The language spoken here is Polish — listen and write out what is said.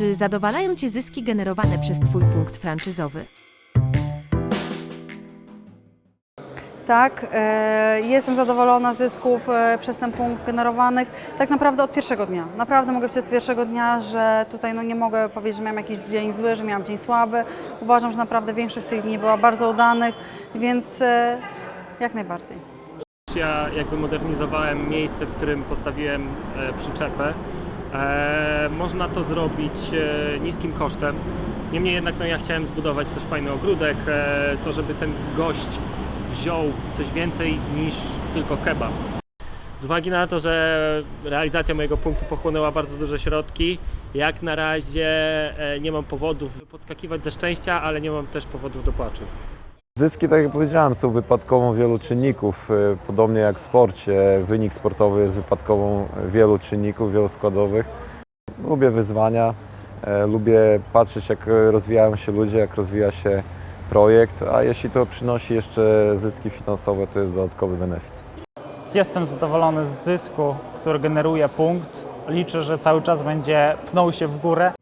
Czy zadowalają Cię zyski generowane przez Twój punkt franczyzowy? Tak, e, jestem zadowolona z zysków e, przez ten punkt generowanych tak naprawdę od pierwszego dnia. Naprawdę mogę powiedzieć od pierwszego dnia, że tutaj no nie mogę powiedzieć, że miałam jakiś dzień zły, że miałam dzień słaby. Uważam, że naprawdę większość tych dni była bardzo udanych, więc e, jak najbardziej. Ja jakby modernizowałem miejsce, w którym postawiłem e, przyczepę. E, można to zrobić e, niskim kosztem. Niemniej jednak no, ja chciałem zbudować też fajny ogródek, e, to żeby ten gość wziął coś więcej niż tylko kebab. Z uwagi na to, że realizacja mojego punktu pochłonęła bardzo duże środki, jak na razie nie mam powodów podskakiwać ze szczęścia, ale nie mam też powodów do płaczu. Zyski, tak jak powiedziałem, są wypadkową wielu czynników. Y, Podobnie jak w sporcie, wynik sportowy jest wypadkową wielu czynników, wieloskładowych. Lubię wyzwania, e, lubię patrzeć, jak rozwijają się ludzie, jak rozwija się projekt, a jeśli to przynosi jeszcze zyski finansowe, to jest dodatkowy benefit. Jestem zadowolony z zysku, który generuje punkt. Liczę, że cały czas będzie pnął się w górę.